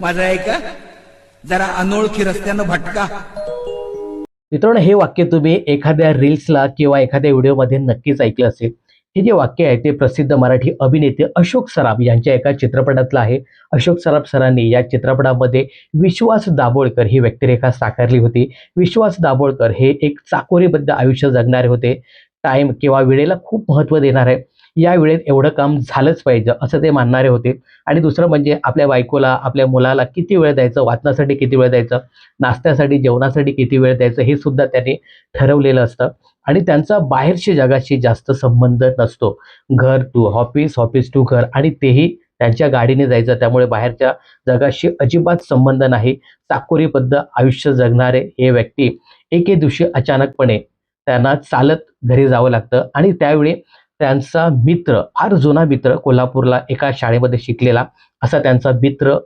माझा आहे का जरा अनोळखी रस्त्यानं भटका. मित्रांनो हे वाक्य तुम्ही एखाद्या रील्सला किंवा एखाद्या व्हिडिओमध्ये नक्कीच ऐकलं असेल. हे जे वाक्य आहे ते प्रसिद्ध मराठी अभिनेते अशोक सराफ यांच्या एका चित्रपटातलं आहे. अशोक सराफ सरांनी या चित्रपटामध्ये विश्वास दाभोळकर ही व्यक्तिरेखा साकारली होती. विश्वास दाभोळकर हे एक चाकोरीबद्ध आयुष्य जगणारे होते. टाईम किंवा वेळेला खूप महत्त्व आहे या वेळेत एवढं काम झालंच पाहिजे असं ते मानणारे होते. आणि दुसरं म्हणजे आपल्या बायकोला आपल्या मुलाला किती वेळ द्यायचं वाचण्यासाठी किती वेळ द्यायचं नाश्त्यासाठी जेवणासाठी किती वेळ द्यायचं हे सुद्धा त्यांनी ठरवलेलं असतं. आणि त्यांचा बाहेरच्या जगाशी जास्त संबंध नसतो. घर टू ऑफिस ऑफिस टू घर आणि तेही त्यांच्या गाडीने जायचं. त्यामुळे बाहेरच्या जगाशी अजिबात संबंध नाही. चाकोरीबद्ध आयुष्य जगणारे हे व्यक्ती एके दिवशी अचानकपणे त्यांना चालत घरी जावं लागतं. आणि त्यावेळी त्यांचा मित्र फार जुना मित्र कोल्हापूरला एका शाळेमध्ये शिकलेला. असा त्यांचा मित्र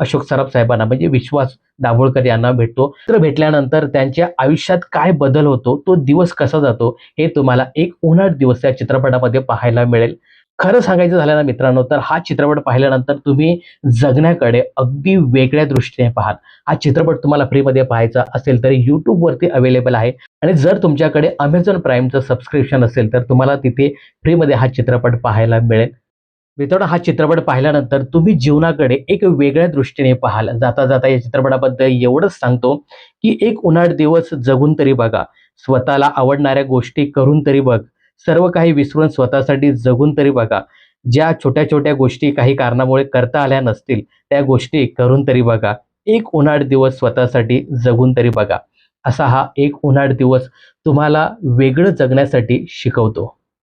अशोक सराफ साहेबांना म्हणजे विश्वास दाभोळकर यांना भेटतो. मित्र भेटल्यानंतर त्यांच्या आयुष्यात काय बदल होतो तो दिवस कसा जातो हे तुम्हाला एक उन्हाळ दिवस या चित्रपटामध्ये पाहायला मिळेल. खरं सांगायचं झालं ना मित्रांनो तर हा चित्रपट पाहिल्यानंतर तुम्ही जगण्याकडे अगदी वेगळ्या दृष्टीने पाहाल. हा चित्रपट तुम्हाला फ्रीमध्ये पाहायचा असेल तर यूट्यूबवरती अवेलेबल आहे. आणि जर तुमच्याकडे अमेझॉन प्राईमचं सबस्क्रिप्शन असेल तर तुम्हाला तिथे फ्रीमध्ये हा चित्रपट पाहायला मिळेल. मित्रांनो हा चित्रपट पाहिल्यानंतर तुम्ही जीवनाकडे एक वेगळ्या दृष्टीने पाहाल. जाता जाता या चित्रपटाबद्दल एवढंच सांगतो की एक उन्हाळ दिवस जगून तरी बघा. स्वतःला आवडणाऱ्या गोष्टी करून तरी बघ. सर्व काही विसरून स्वतःसाठी जगून तरी बघा. ज्या छोट्या छोट्या गोष्टी काही कारणामुळे करता आल्या नसतील त्या गोष्टी करून तरी बघा. एक उन्हाळ दिवस स्वतःसाठी जगून तरी बघा. असा हा एक उन्हाळ दिवस तुम्हाला वेगळं जगण्यासाठी शिकवतो.